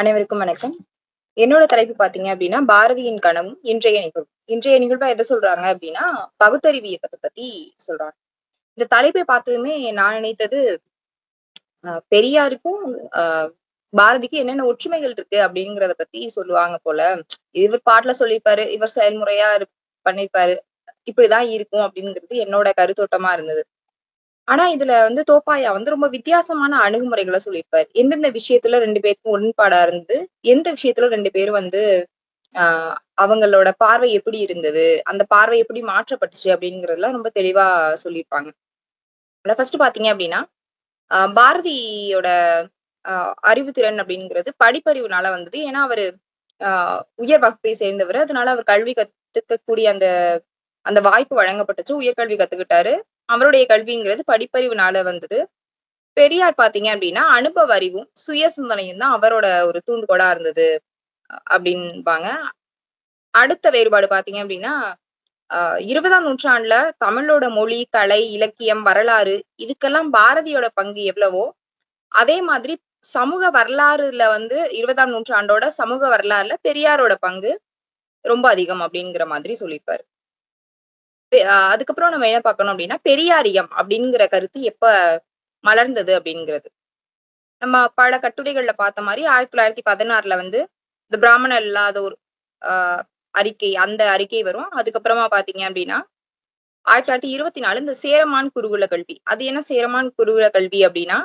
அனைவருக்கும் வணக்கம். என்னோட தலைப்பு பாத்தீங்க அப்படின்னா பாரதியின் கனவும், இன்றைய நிகழ்வு இன்றைய நிகழ்வா எதை சொல்றாங்க அப்படின்னா பகுத்தறிவு இயக்கத்தை பத்தி சொல்றாங்க. இந்த தலைப்பை பார்த்ததுமே நான் நினைத்தது, பெரியாருக்கும், அ பாரதிக்கும் என்னென்ன ஒற்றுமைகள் இருக்கு அப்படிங்கிறத பத்தி சொல்லுவாங்க போல. இவர் பாட்டுல சொல்லியிருப்பாரு, இவர் செயல்முறையா இருப் இப்படிதான் இருக்கும் அப்படிங்கிறது என்னோட கருத்தோட்டமா இருந்தது. ஆனா இதுல வந்து தோப்பாயா வந்து ரொம்ப வித்தியாசமான அணுகுமுறைகளை சொல்லியிருப்பார் எந்தெந்த விஷயத்துல ரெண்டு பேருக்கும் உடன்பாடா இருந்து எந்த விஷயத்துல ரெண்டு பேரும் வந்து ஆஹ் அவங்களோட பார்வை எப்படி இருந்தது, அந்த பார்வை எப்படி மாற்றப்பட்டுச்சு அப்டிங்கிறதெல்லாம் ரொம்ப தெளிவா சொல்லியிருப்பாங்க. அதுல ஃபர்ஸ்ட் பார்த்தீங்க அப்படின்னா பாரதியோட அறிவுத்திறன் அப்படிங்கிறது படிப்பறிவுனால வந்தது. ஏன்னா அவரு உயர் வகுப்பை சேர்ந்தவர் அதனால அவர் கல்வி கத்துக்கக்கூடிய அந்த அந்த வாய்ப்பு வழங்கப்பட்டுச்சு. உயர்கல்வி கத்துக்கிட்டாரு. அவருடைய கல்விங்கிறது படிப்பறிவுனால வந்தது. பெரியார் பார்த்தீங்க அப்படின்னா அனுபவ அறிவும், சுய சிந்தனையும் தான் அவரோட ஒரு தூண்டுகோலா இருந்தது அப்படின்பாங்க அடுத்த வேறுபாடு பார்த்தீங்க அப்படின்னா இருபதாம் 20ஆம் நூற்றாண்டுல தமிழோட மொழி, கலை, இலக்கியம், வரலாறு இதுக்கெல்லாம் பாரதியோட பங்கு எவ்வளவோ, அதே மாதிரி சமூக வரலாறுல வந்து 20ஆம் நூற்றாண்டோட சமூக வரலாறுல பெரியாரோட பங்கு ரொம்ப அதிகம் அப்படிங்கிற மாதிரி சொல்லியிருப்பாரு. அதுக்கப்புறம் நம்ம என்ன பார்க்கணும் அப்படின்னா பெரியாரியம் அப்படிங்கிற கருத்து எப்ப மலர்ந்தது அப்படிங்கிறது நம்ம பல கட்டுரைகள்ல பார்த்த மாதிரி ஆயிரத்தி தொள்ளாயிரத்தி பதினாறுல வந்து இந்த பிராமணர் இல்லாத ஒரு அறிக்கை, அந்த அறிக்கை வரும். அதுக்கப்புறமா பாத்தீங்க அப்படின்னா ஆயிரத்தி தொள்ளாயிரத்தி இருபத்தி நாலு இந்த சேரமான் குருகுல கல்வி. அது என்ன சேரமான் குருகுல கல்வி அப்படின்னா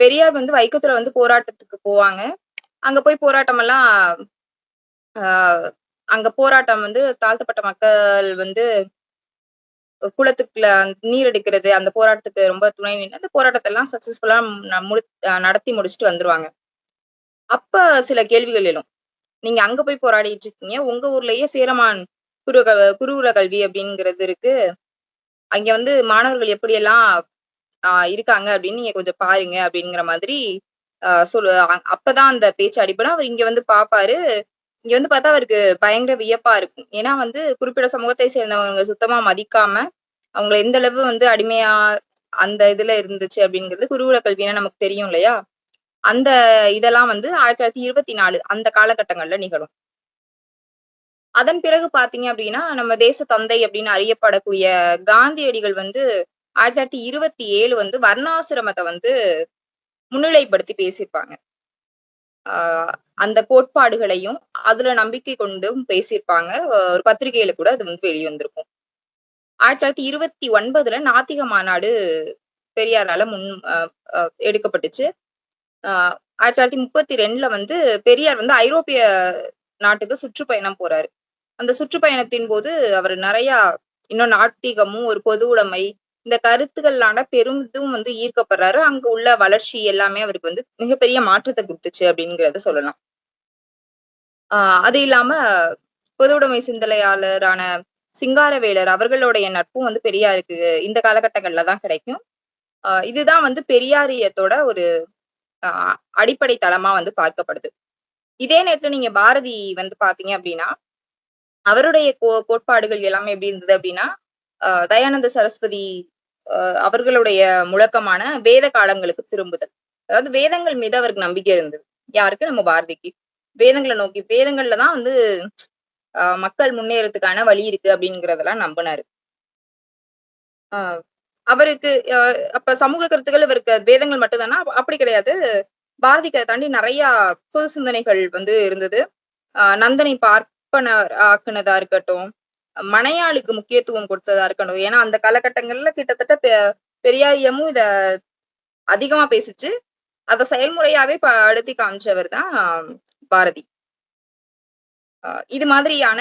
பெரியார் வந்து வைக்கத்துல வந்து போராட்டத்துக்கு போவாங்க. அங்க போய் போராட்டமெல்லாம் ஆஹ் அங்க போராட்டம் வந்து தாழ்த்தப்பட்ட மக்கள் வந்து குளத்துக்குள்ள நீர் எடுக்கிறது, அந்த போராட்டத்துக்கு ரொம்ப துணை நின்று அந்த போராட்டத்தெல்லாம் சக்சஸ்ஃபுல்லா முடி நடத்தி முடிச்சுட்டு வந்துருவாங்க. அப்ப சில கேள்விகள் எழும். நீங்க அங்க போய் போராடிட்டு இருக்கீங்க. உங்க ஊர்லயே சேரமான் குருக குருகுல கல்வி அப்படிங்கிறது இருக்கு. அங்க வந்து மாணவர்கள் எப்படியெல்லாம் இருக்காங்க அப்படின்னு நீங்க கொஞ்சம் பாருங்க அப்படிங்கிற மாதிரி சொல்லு அப்பதான் அந்த பேச்சு அடிப்படும் அவர் இங்க வந்து பார்ப்பாரு. இங்க வந்து பார்த்தா அவருக்கு பயங்கர வியப்பா இருக்கும். ஏன்னா வந்து குறிப்பிட்ட சமூகத்தை சேர்ந்தவங்க சுத்தமா மதிக்காம, அவங்கள எந்த அளவு வந்து அடிமையா அந்த இதுல இருந்துச்சு அப்படிங்கிறது குருகுல கல்வினா நமக்கு தெரியும் இல்லையா? அந்த இதெல்லாம் வந்து 1924 அந்த காலகட்டங்கள்ல நிகழும். அதன் பிறகு பாத்தீங்க அப்படின்னா நம்ம தேச தந்தை அப்படின்னு அறியப்படக்கூடிய காந்தியடிகள் வந்து 1927 வந்து வர்ணாசிரமத்தை வந்து முன்னிலைப்படுத்தி பேசியிருப்பாங்க. அந்த கோட்பாடுகளையும், அதுல நம்பிக்கை கொண்டும் பேசியிருப்பாங்க. ஒரு பத்திரிகையில கூட அது வந்து வெளிவந்திருக்கும். 1929ல நாத்திக மாநாடு பெரியாரால முன் எடுக்கப்பட்டுச்சு ஆயிரத்தி தொள்ளாயிரத்தி முப்பத்தி ரெண்டுல வந்து பெரியார் வந்து ஐரோப்பிய நாட்டுக்கு சுற்றுப்பயணம் போறாரு. அந்த சுற்றுப்பயணத்தின் போது அவர் நிறைய இன்னும் நாத்திகமும், ஒரு பொது உடைமை, இந்த கருத்துக்கள்லாம் பெரும் இதுவும் வந்து ஈர்க்கப்படுறாரு. அங்க உள்ள வளர்ச்சி எல்லாமே அவருக்கு வந்து மிகப்பெரிய மாற்றத்தை கொடுத்துச்சு அப்படிங்கிறத சொல்லலாம். ஆஹ் அது இல்லாம பொதுவுடைமை சிந்தனையாளரான சிங்காரவேலர் அவர்களுடைய நட்பும் வந்து பெரியாருக்கு இந்த காலகட்டங்கள்ல தான் கிடைக்கும். ஆஹ் இதுதான் வந்து பெரியாரியத்தோட ஒரு அ அடிப்படை தளமா வந்து பார்க்கப்படுது. இதே நேரத்துல நீங்க பாரதி வந்து பாத்தீங்க அப்படின்னா அவருடைய கோ கோட்பாடுகள் எல்லாமே எப்படி இருந்தது அப்படின்னா தயானந்த சரஸ்வதி அவர்களுடைய முழக்கமான வேத காலங்களுக்கு திரும்புதல். அதாவது வேதங்கள் மீது அவருக்கு நம்பிக்கை இருந்தது. யாருக்கு? நம்ம பாரதிக்கு. வேதங்களை நோக்கி வேதங்கள்ல தான் வந்து ஆஹ் மக்கள் முன்னேறதுக்கான வழி இருக்கு அப்டிங்கிறதெல்லாம் நம்புனாரு. ஆஹ் அவருக்கு அப்ப சமூக கருத்துக்கள் இவருக்கு வேதங்கள் மட்டும்தானா அப்படி கிடையாது. பாரதிக்கு தாண்டி நிறைய பொது சிந்தனைகள் வந்து இருந்தது. ஆஹ் நந்தனை பார்ப்பன ஆக்குனதா இருக்கட்டும், மனையாளுக்கு முக்கியத்துவம் கொடுத்ததா இருக்கணும் ஏன்னா, அந்த காலகட்டங்கள்ல கிட்டத்தட்ட பெ பெரியாரியமும் இத அதிகமா பேசிச்சு அத செயல்முறையாவே அழுத்தி காமிச்சவர் தான் பாரதி. இது மாதிரியான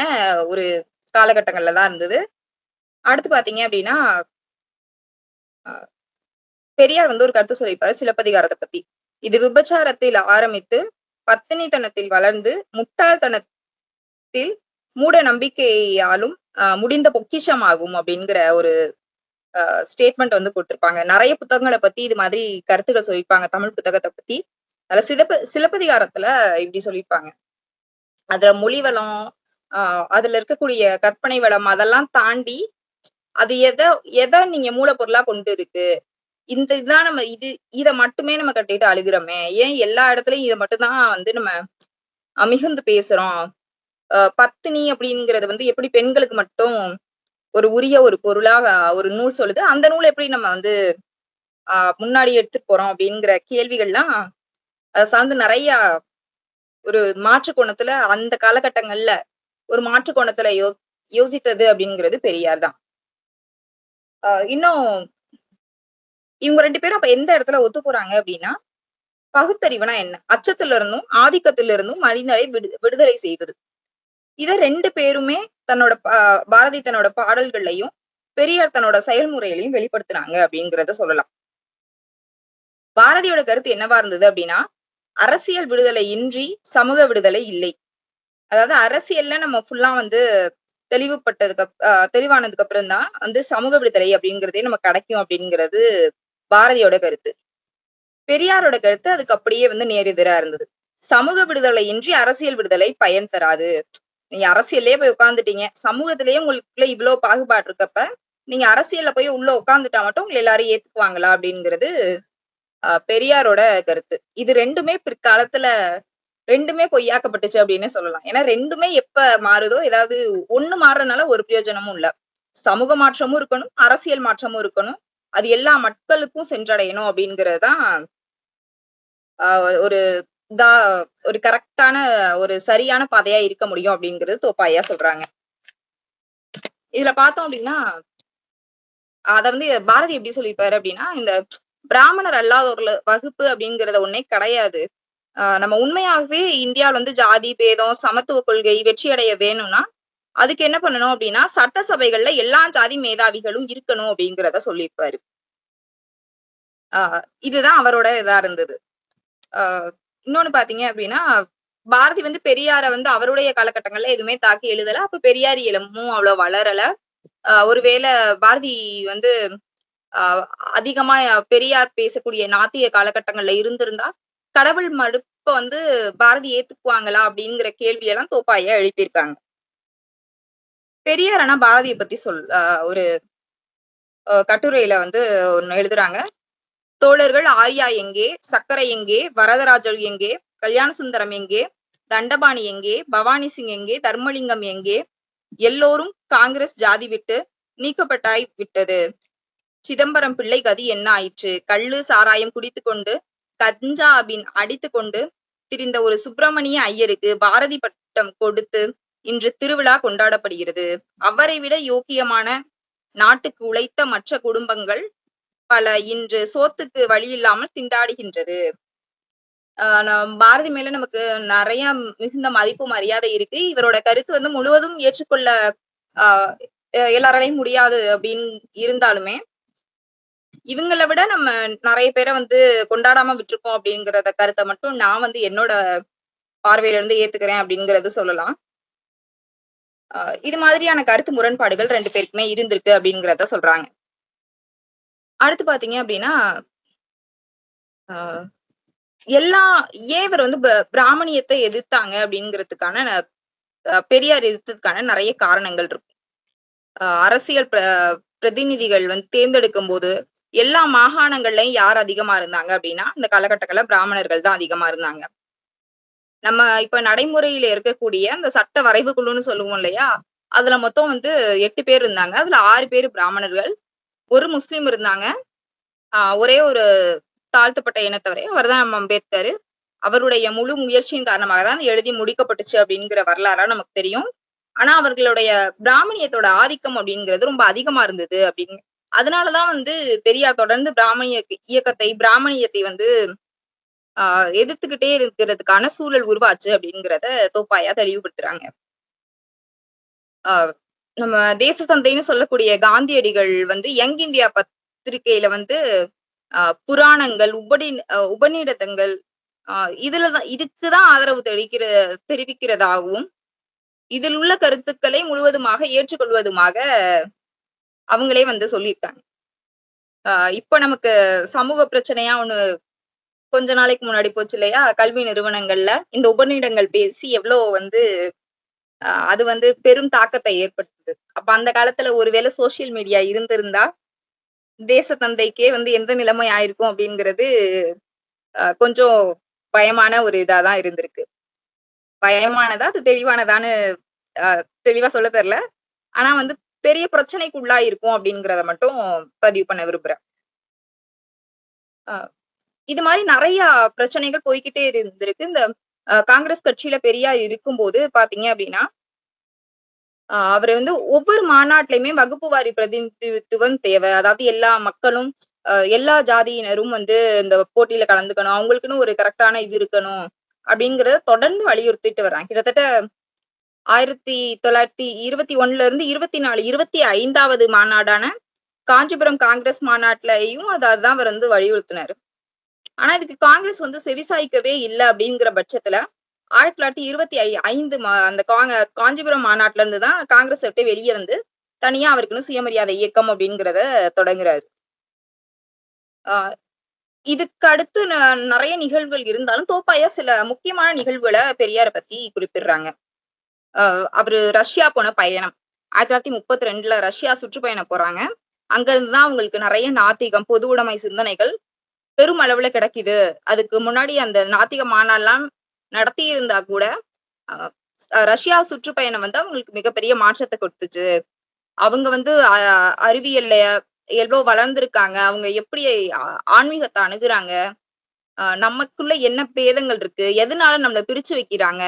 ஒரு காலகட்டங்கள்ல தான் இருந்தது. அடுத்து பாத்தீங்க அப்படின்னா பெரியார் வந்து ஒரு கருத்து சொல்லியிருப்பாரு சிலப்பதிகாரத்தை பத்தி. இது விபச்சாரத்தில் ஆரம்பித்து, பத்தினித்தனத்தில் வளர்ந்து, முட்டாள்தனத்தில் மூட நம்பிக்கையாலும் முடிந்த பொக்கிஷமாகும் அப்படிங்கிற ஒரு ஸ்டேட்மெண்ட் வந்து கொடுத்திருப்பாங்க நிறைய புத்தகங்களை பத்தி இது மாதிரி கருத்துக்கள் சொல்லியிருப்பாங்க. தமிழ் புத்தகத்தை பத்தி. அதுல சிலப்ப சிலப்பதிகாரத்துல இப்படி சொல்லியிருப்பாங்க. அதுல மொழிவளம் ஆஹ் அதுல இருக்கக்கூடிய கற்பனை வளம் அதெல்லாம் தாண்டி, அது எதை எத நீங்க மூலப்பொருளா கொண்டு இருக்கு? இந்த இதுதான் நம்ம இது இத மட்டுமே நம்ம கட்டிட்டு அழுகுறோமே ஏன் எல்லா இடத்துலயும் இத மட்டும்தான் வந்து நம்ம மிகுந்து பேசுறோம். பத்தினி அப்படிங்கிறது வந்து எப்படி பெண்களுக்கு மட்டும் ஒரு உரிய ஒரு பொருளா ஒரு நூல் சொல்லுது. அந்த நூல் எப்படி நம்ம வந்து ஆஹ் முன்னாடி எடுத்துட்டு போறோம் அப்படிங்கிற கேள்விகள்லாம் அதை சார்ந்து நிறைய ஒரு மாற்று கோணத்துல அந்த காலகட்டங்கள்ல ஒரு மாற்று கோணத்துல யோ யோசித்தது அப்படிங்கிறது பெரியார் தான். ஆஹ் இன்னும் இவங்க ரெண்டு பேரும் அப்ப எந்த இடத்துல ஒத்து போறாங்க அப்படின்னா, பகுத்தறிவுனா என்ன? அச்சத்துல இருந்தும், ஆதிக்கத்துல இருந்தும் மனிதனை விடு விடுதலை செய்வது. இத ரெண்டு பேருமே தன்னோட பாரதி தன்னோட பாடல்கள்லயும், பெரியார் தன்னோட செயல்முறையிலயும் வெளிப்படுத்துனாங்க அப்படிங்கிறத சொல்லலாம். பாரதியோட கருத்து என்னவா இருந்தது அப்படின்னா, அரசியல் விடுதலை இன்றி சமூக விடுதலை இல்லை. அதாவது அரசியல்ல நம்ம ஃபுல்லா வந்து தெளிவுபட்டதுக்கு தெளிவானதுக்கு அப்புறம் தான் வந்து சமூக விடுதலை அப்படிங்கிறதே நம்ம கிடைக்கும் அப்படிங்கிறது பாரதியோட கருத்து. பெரியாரோட கருத்து அதுக்கு அப்படியே வந்து நேர் எதிரா இருந்தது. சமூக விடுதலை இன்றி அரசியல் விடுதலை பயன் தராது. நீங்க அரசியல்லயே போய் உட்காந்துட்டீங்க சமூகத்திலேயே உங்களுக்குள்ள இவ்வளவு பாகுபாடு இருக்கப்ப, நீங்க அரசியல்ல போய் உள்ள உட்காந்துட்டா மட்டும் உங்களை எல்லாரும் ஏத்துக்குவாங்களா? அப்படிங்கிறது பெரியாரோட கருத்து. இது ரெண்டுமே பிற்காலத்துல ரெண்டுமே பொய்யாக்கப்பட்டுச்சு அப்படின்னே சொல்லலாம். ஏன்னா ரெண்டுமே எப்ப மாறுதோ, ஏதாவது ஒண்ணு மாறுறதுனால ஒரு பிரயோஜனமும் இல்ல. சமூக மாற்றமும் இருக்கணும், அரசியல் மாற்றமும் இருக்கணும். அது எல்லா மக்களுக்கும் சென்றடையணும் அப்படிங்கறதுதான் ஒரு இதா ஒரு கரெக்டான ஒரு சரியான பாதையா இருக்க முடியும் அப்படிங்கிறது தோப்பாயா சொல்றாங்க. இதுல பார்த்தோம் அப்படின்னா அத வந்து பாரதி எப்படி சொல்லியிருப்பாரு அப்படின்னா, இந்த பிராமணர் அல்லாதோர்ல வகுப்பு அப்படிங்கிறத ஒன்னே கிடையாது. நம்ம உண்மையாகவே இந்தியாவில் வந்து ஜாதி பேதம், சமத்துவ கொள்கை வெற்றி அடைய வேணும்னா, அதுக்கு என்ன பண்ணணும் அப்படின்னா, சட்டசபைகள்ல எல்லா ஜாதி மேதாவிகளும் இருக்கணும் அப்படிங்கிறத சொல்லியிருப்பாரு. ஆஹ் இதுதான் அவரோட இதா இருந்தது. ஆஹ் இன்னொன்னு பார்த்தீங்க அப்படின்னா, பாரதி வந்து பெரியார வந்து அவருடைய காலகட்டங்கள்ல எதுவுமே தாக்கி எழுதல. அப்ப பெரியார் இளமும் அவ்வளோ வளரல. ஒருவேளை பாரதி வந்து அதிகமா பெரியார் பேசக்கூடிய நாத்திய காலகட்டங்கள்ல இருந்திருந்தா, கடவுள் மறுப்ப வந்து பாரதி ஏத்துக்குவாங்களா? அப்படிங்கிற கேள்வியெல்லாம் தோப்பாயா எழுப்பியிருக்காங்க. பெரியார் ஆனா பாரதியை பத்தி சொல் ஒரு கட்டுரையில வந்து ஒன்னு எழுதுறாங்க. தோழர்கள் ஆர்யா எங்கே? சக்கரை எங்கே? வரதராஜர் எங்கே? கல்யாண சுந்தரம் எங்கே? தண்டபாணி எங்கே? பவானி சிங் எங்கே? தர்மலிங்கம் எங்கே? எல்லோரும் காங்கிரஸ் ஜாதி விட்டு நீக்கப்பட்டாய் விட்டது. சிதம்பரம் பிள்ளை கதி என்ன ஆயிற்று? கள்ளு, சாராயம் குடித்துக்கொண்டு, கஞ்சாபின் அடித்துக்கொண்டு திரிந்த ஒரு சுப்பிரமணிய ஐயருக்கு பாரதி பட்டம் கொடுத்து இன்று திருவிழா கொண்டாடப்படுகிறது. அவரை விட யோக்கியமான நாட்டுக்கு உழைத்த மற்ற குடும்பங்கள் பல இன்று சோத்துக்கு வழியில்லாமல் திண்டாடுகின்றது. நம் பாரதி மேல நமக்கு நிறைய மிகுந்த மதிப்பு, மரியாதை இருக்கு. இவரோட கருத்து வந்து முழுவதும் ஏற்றுக்கொள்ள ஆஹ் எல்லாராலையும் முடியாது அப்படின்னு இருந்தாலுமே, இவங்களை விட நம்ம நிறைய பேரை வந்து கொண்டாடாம விட்டுருக்கோம் அப்படிங்கிறத கருத்தை மட்டும் நான் வந்து என்னோட பார்வையில இருந்து ஏத்துக்கிறேன் அப்படிங்கறது சொல்லலாம். இது மாதிரியான கருத்து முரண்பாடுகள் ரெண்டு பேருக்குமே இருந்திருக்கு அப்படிங்கிறத சொல்றாங்க. அடுத்து பார்த்தீங்க அப்படின்னா, எல்லா ஏன் இவர் வந்து ப எதிர்த்தாங்க அப்படிங்கிறதுக்கான பெரியார் எதிர்த்ததுக்கான நிறைய காரணங்கள் இருக்கும். அரசியல் பிர பிரதிநிதிகள் வந்து தேர்ந்தெடுக்கும்போது, எல்லா மாகாணங்கள்லயும் யார் அதிகமா இருந்தாங்க அப்படின்னா, இந்த காலகட்டங்கள்ல பிராமணர்கள் தான் அதிகமா இருந்தாங்க. நம்ம இப்ப நடைமுறையில இருக்கக்கூடிய அந்த சட்ட வரைவு குழுன்னு சொல்லுவோம் இல்லையா? அதுல மொத்தம் வந்து எட்டு பேர் இருந்தாங்க. அதுல ஆறு பேர் பிராமணர்கள். ஒரு முஸ்லீம் இருந்தாங்க. ஒரே ஒரு தாழ்த்தப்பட்ட இனத்தவரே அவர் தான் நம்ம அம்பேத்கர். அவருடைய முழு முயற்சியின் காரணமாக தான் எழுதி முடிக்கப்பட்டுச்சு அப்படிங்கிற வரலாறா நமக்கு தெரியும். ஆனா அவர்களுடைய பிராமணியத்தோட ஆதிக்கம் அப்படிங்கிறது ரொம்ப அதிகமா இருந்தது அப்படின்னு அதனால தான் வந்து பெரியார் தொடர்ந்து பிராமணிய இயக்கத்தை, பிராமணியத்தை வந்து ஆஹ் எதிர்த்துக்கிட்டே இருக்கிறதுக்கான சூழல் உருவாச்சு அப்படிங்கிறத தோப்பாயா தெளிவுபடுத்துறாங்க. ஆஹ் நம்ம தேச தந்தைன்னு சொல்லக்கூடிய காந்தியடிகள் வந்து யங் இந்தியா பத்திரிகையில வந்து புராணங்கள், உபடி உபநிடதங்கள் இதுலதான் இதுக்குதான் தான் இதுக்கு தான் ஆதரவு தெரிவிக்கிற தெரிவிக்கிறதாகவும், இதில் உள்ள கருத்துக்களை முழுவதுமாக ஏற்றுக்கொள்வதுமாக அவங்களே வந்து சொல்லியிருக்காங்க. இப்ப நமக்கு சமூக பிரச்சனையா ஒண்ணு கொஞ்ச நாளைக்கு முன்னாடி போச்சு இல்லையா? கல்வி நிறுவனங்கள்ல இந்த உபநிடங்கள் பேசி எவ்வளோ வந்து அது வந்து பெரும் தாக்கத்தை இருக்கு. அப்ப அந்த காலத்துல ஒருவேளை சோசியல் மீடியா இருந்திருந்தா, தேச தந்தைக்கே வந்து எந்த நிலைமை ஆயிருக்கும் அப்படிங்கிறது கொஞ்சம் பயமான ஒரு இதாதான் இருந்திருக்கு. பயமானதா அது தெளிவானதான்னு தெளிவா சொல்ல தெரியல. ஆனா வந்து பெரிய பிரச்சனைக்கு உள்ளாயிருக்கும் அப்படிங்கிறத மட்டும் பதிவு பண்ண விரும்புறேன். இது மாதிரி நிறைய பிரச்சனைகள் போய்க்கிட்டே இருந்திருக்கு. இந்த காங்கிரஸ் கட்சியில பெரியார் இருக்கும்போது பாத்தீங்க அப்படின்னா அவர் வந்து ஒவ்வொரு மாநாட்டிலையுமே வகுப்பு வாரி பிரதிநிதித்துவம் தேவை. அதாவது எல்லா மக்களும் எல்லா ஜாதியினரும் வந்து இந்த போட்டியில கலந்துக்கணும். அவங்களுக்குன்னு ஒரு கரெக்டான இது இருக்கணும் அப்படிங்கறத தொடர்ந்து வலியுறுத்திட்டு வர்றாங்க. கிட்டத்தட்ட ஆயிரத்தி தொள்ளாயிரத்தி இருபத்தி ஒண்ணுல இருந்து இருபத்தி நாலு இருபத்தி ஐந்தாவது மாநாடான காஞ்சிபுரம் காங்கிரஸ் மாநாட்டிலையும் அது அதுதான் அவர் வந்து வலியுறுத்தினாரு. ஆனா இதுக்கு காங்கிரஸ் வந்து செவிசாய்க்கவே இல்லை அப்படிங்கிற பட்சத்துல ஆயிரத்தி தொள்ளாயிரத்தி இருபத்தி ஐ ஐந்து மா- அந்த காங்க காஞ்சிபுரம் மாநாட்டுல இருந்து தான் காங்கிரஸ் விட்டு வெளியே வந்து தனியா அவருக்குன்னு சுயமரியாதை இயக்கம் அப்படிங்கிறத தொடங்குறாரு. ஆஹ் இதுக்கு அடுத்து ந- நிறைய நிகழ்வுகள் இருந்தாலும் தோப்பாயா சில முக்கியமான நிகழ்வுகளை பெரியார பத்தி குறிப்பிடுறாங்க. ஆஹ் அவரு ரஷ்யா போன பயணம். ஆயிரத்தி தொள்ளாயிரத்தி முப்பத்தி ரெண்டுல ரஷ்யா சுற்றுப்பயணம் போறாங்க. அங்க இருந்துதான் அவங்களுக்கு நிறைய நாத்திகம் பொது உடைமை சிந்தனைகள் பெரும் அளவுல கிடைக்குது. அதுக்கு முன்னாடி அந்த நாத்திக மாநாடுலாம் நடத்தி இருந்தா கூட ரஷ்யா சுற்றுப்பயணம் வந்து அவங்களுக்கு மிகப்பெரிய மாற்றத்தை கொடுத்துச்சு. அவங்க வந்து அறிவியல்ல எவ்வளோ வளர்ந்துருக்காங்க அவங்க எப்படி ஆன்மீகத்தை அணுகுறாங்க அஹ் நமக்குள்ள என்ன பேதங்கள் இருக்கு எதனால நம்மள பிரிச்சு வைக்கிறாங்க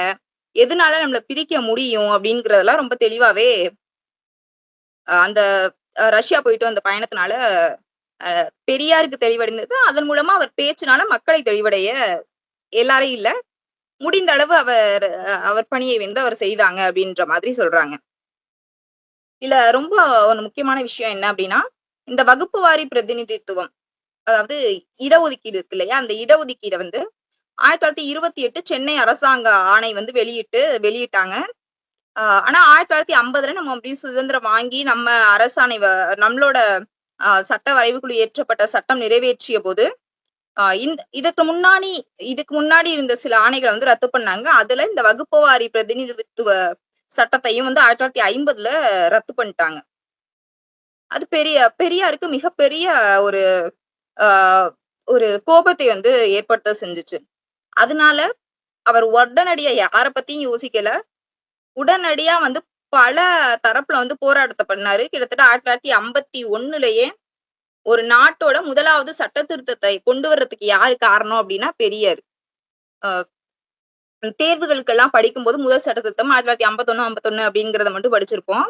எதனால நம்மள பிரிக்க முடியும் அப்படிங்கறதெல்லாம் ரொம்ப தெளிவாவே அந்த ரஷ்யா போயிட்டு வந்த பயணத்தினால அஹ் பெரியாருக்கு தெளிவடைந்தது. அதன் மூலமா அவர் பேச்சுனால மக்களை தெளிவடைய எல்லாரையும் இல்ல முடிந்த அளவு அவர் அவர் பணியை வந்து அவர் செய்தாங்க அப்படின்ற மாதிரி சொல்றாங்க. இதுல ரொம்ப ஒரு முக்கியமான விஷயம் என்ன அப்படின்னா இந்த வகுப்பு வாரி பிரதிநிதித்துவம் அதாவது இடஒதுக்கீடு இருக்கு இல்லையா? அந்த இடஒதுக்கீடை வந்து ஆயிரத்தி தொள்ளாயிரத்தி இருபத்தி எட்டு சென்னை அரசாங்க ஆணை வந்து வெளியிட்டு வெளியிட்டாங்க. ஆனா ஆயிரத்தி தொள்ளாயிரத்தி ஐம்பதுல நம்ம அப்படியே சுதந்திரம் வாங்கி நம்ம அரசாணை வ- நம்மளோட சட்ட வரைவுக்குழு ஏற்றப்பட்ட சட்டம் நிறைவேற்றிய போது இதுக்கு முன்னாடி இதுக்கு முன்னாடி இருந்த சில ஆணைகளை வந்து ரத்து பண்ணாங்க. அதுல இந்த வகுப்பு வாரி பிரதிநிதித்துவ சட்டத்தையும் வந்து ஆயிரத்தி தொள்ளாயிரத்தி ஐம்பதுல ரத்து பண்ணிட்டாங்க. அது பெரிய பெரியாருக்கு மிகப்பெரிய ஒரு ஒரு கோபத்தை வந்து ஏற்படுத்த செஞ்சுச்சு. அதனால அவர் உடனடியா யார பத்தியும் யோசிக்கல. உடனடியா வந்து பல தரப்புல வந்து போராட்டத்தை பண்ணாரு. கிட்டத்தட்ட ஆயிரத்தி தொள்ளாயிரத்தி ஐம்பத்தி ஒண்ணுலயே ஒரு நாட்டோட முதலாவது சட்ட திருத்தத்தை கொண்டு வர்றதுக்கு யாரு காரணம் அப்படின்னா பெரியார். ஆஹ் தேர்வுகளுக்கெல்லாம் படிக்கும்போது முதல் சட்ட திருத்தம் ஆயிரத்தி தொள்ளாயிரத்தி ஐம்பத்தொன்னு ஐம்பத்தொன்னு அப்படிங்கறத மட்டும் படிச்சிருப்போம்.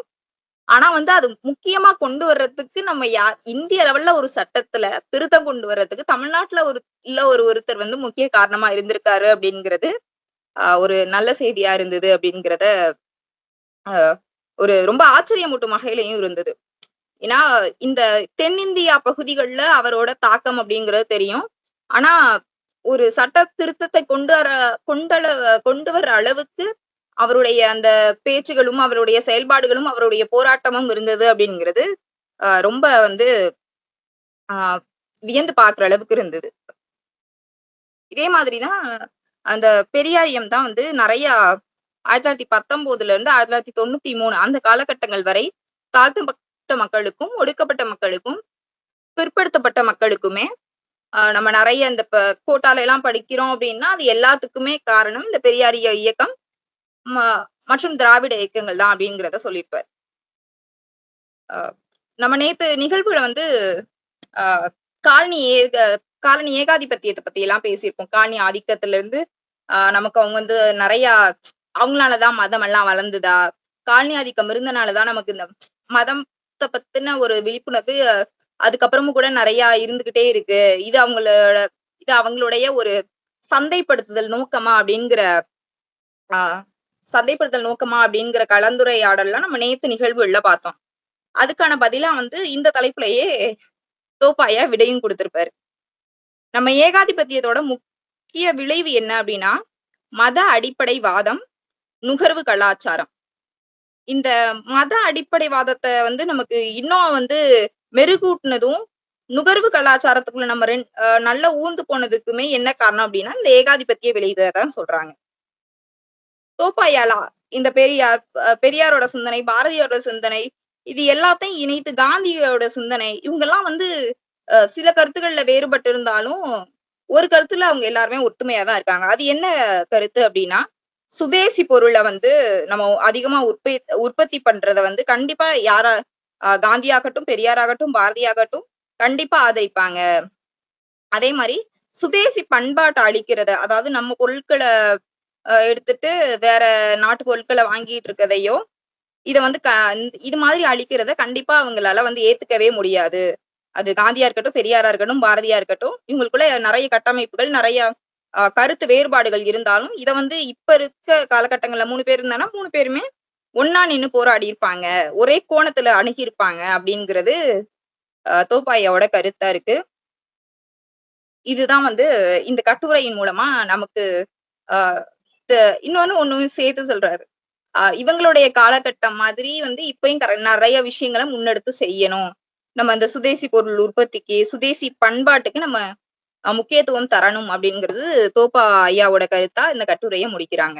ஆனா வந்து அது முக்கியமா கொண்டு வர்றதுக்கு நம்ம யா இந்திய லெவல்ல ஒரு சட்டத்துல திருத்தம் கொண்டு வர்றதுக்கு தமிழ்நாட்டுல ஒரு இல்ல ஒரு ஒருத்தர் வந்து முக்கிய காரணமா இருந்திருக்காரு அப்படிங்கிறது ஆஹ் ஒரு நல்ல செய்தியா இருந்தது அப்படிங்கிறத ஆஹ் ஒரு ரொம்ப ஆச்சரியமூட்டும் வகையிலையும் இருந்தது. ஏன்னா இந்த தென்னிந்தியா பகுதிகளில் அவரோட தாக்கம் அப்படிங்கிறது தெரியும். ஆனா ஒரு சட்ட திருத்தத்தை கொண்டு வர கொண்டள கொண்டு வர்ற அளவுக்கு அவருடைய அந்த பேச்சுகளும் அவருடைய செயல்பாடுகளும் அவருடைய போராட்டமும் இருந்தது அப்படிங்கிறது ஆஹ் ரொம்ப வந்து ஆஹ் வியந்து பாக்குற அளவுக்கு இருந்தது. இதே மாதிரிதான் அந்த பெரியாரியம் தான் வந்து நிறைய ஆயிரத்தி தொள்ளாயிரத்தி பத்தொன்பதுல இருந்து ஆயிரத்தி தொள்ளாயிரத்தி தொண்ணூத்தி மூணு அந்த காலகட்டங்கள் வரை தாழ்த்து மக்களுக்கும் ஒடுக்கப்பட்ட மக்களுக்கும் பிற்படுத்தப்பட்ட மக்களுக்குமே ஆஹ் நம்ம நிறைய இந்த கோட்டால எல்லாம் படிக்கிறோம் அப்படின்னா அது எல்லாத்துக்குமே காரணம் இந்த பெரியாரிய இயக்கம் மற்றும் திராவிட இயக்கங்கள் தான் அப்படிங்கிறத சொல்லியிருப்பார். ஆஹ் நம்ம நேத்து நிகழ்வுல வந்து ஆஹ் காலனி ஏக காலனி ஏகாதிபத்தியத்தை பத்தி எல்லாம் பேசியிருப்போம். காலனி ஆதிக்கத்துல இருந்து ஆஹ் நமக்கு அவங்க வந்து நிறைய அவங்களாலதான் மதம் எல்லாம் வளர்ந்துதா காலனி ஆதிக்கம் இருந்தனாலதான் நமக்கு இந்த மதம் மதத்தை பத்தின ஒரு விழிப்புணர்வு அதுக்கப்புறமும் கூட நிறைய இருந்துகிட்டே இருக்கு. இது அவங்களோட இது அவங்களுடைய ஒரு சந்தைப்படுத்துதல் நோக்கமா அப்படிங்கிற ஆஹ் சந்தைப்படுத்தல் நோக்கமா அப்படிங்கிற கலந்துரையாடல்லாம் நம்ம நேத்து நிகழ்வுகள்ல பார்த்தோம். அதுக்கான பதிலா வந்து இந்த தலைப்புலயே தோப்பாயா விடையும் கொடுத்திருப்பாரு. நம்ம ஏகாதிபத்தியத்தோட முக்கிய விளைவு என்ன அப்படின்னா மத அடிப்படை வாதம் நுகர்வு கலாச்சாரம். இந்த மத அடிப்படைவாதத்தை வந்து நமக்கு இன்னும் வந்து மெருகூட்டினதும் நுகர்வு கலாச்சாரத்துக்குள்ள நம்ம ரெண் நல்ல ஊர்ந்து போனதுக்குமே என்ன காரணம் அப்படின்னா இந்த ஏகாதிபத்திய விளைவை தான் சொல்றாங்க தோப்பாயாலா இந்த பெரியார் பெரியாரோட சிந்தனை பாரதியாரோட சிந்தனை இது எல்லாத்தையும் இணைத்து காந்தியோட சிந்தனை இவங்கெல்லாம் வந்து சில கருத்துக்கள்ல வேறுபட்டு இருந்தாலும், ஒரு கருத்துல அவங்க எல்லாருமே ஒத்துமையா தான் இருக்காங்க. அது என்ன கருத்து அப்படின்னா சுதேசி பொருளை வந்து நம்ம அதிகமா உற்ப உற்பத்தி பண்றத வந்து கண்டிப்பா யாரா காந்தியாகட்டும், பெரியாராகட்டும், பாரதியாகட்டும் கண்டிப்பா ஆதரிப்பாங்க. அதே மாதிரி சுதேசி பண்பாட்டை அழிக்கிறத, அதாவது நம்ம பொருட்களை எடுத்துட்டு வேற நாட்டு பொருட்களை வாங்கிட்டு இருக்கதையோ, இத வந்து க இது மாதிரி அழிக்கிறத கண்டிப்பா அவங்களால வந்து ஏத்துக்கவே முடியாது. அது காந்தியா இருக்கட்டும், பெரியாரா இருக்கட்டும், பாரதியா இருக்கட்டும், இவங்களுக்குள்ள நிறைய கட்டமைப்புகள், நிறைய கருத்து வேறுபாடுகள் இருந்தாலும், இதை வந்து இப்ப இருக்க காலகட்டங்கள்ல மூணு பேர் இருந்தாங்கன்னா, மூணு பேருமே ஒன்னா நின்று போராடி இருப்பாங்க. ஒரே கோணத்துல அணுகியிருப்பாங்க அப்படிங்கிறது அ தோப்பாயாவோட கருத்தா இருக்கு. இதுதான் வந்து இந்த கட்டுரையின் மூலமா நமக்கு அ இன்னொன்னு ஒண்ணு சேர்த்து சொல்றாரு. இவங்களுடைய காலகட்டம் மாதிரி வந்து இப்பயும் நிறைய விஷயங்களை முன்னெடுத்து செய்யணும். நம்ம அந்த சுதேசி பொருள் உற்பத்திக்கு, சுதேசி பண்பாட்டுக்கு நம்ம முக்கியத்துவம் தரணும் அப்படிங்கிறது தோப்பா ஐயாவோட கருத்தா இந்த கட்டுரைய முடிக்கிறாங்க.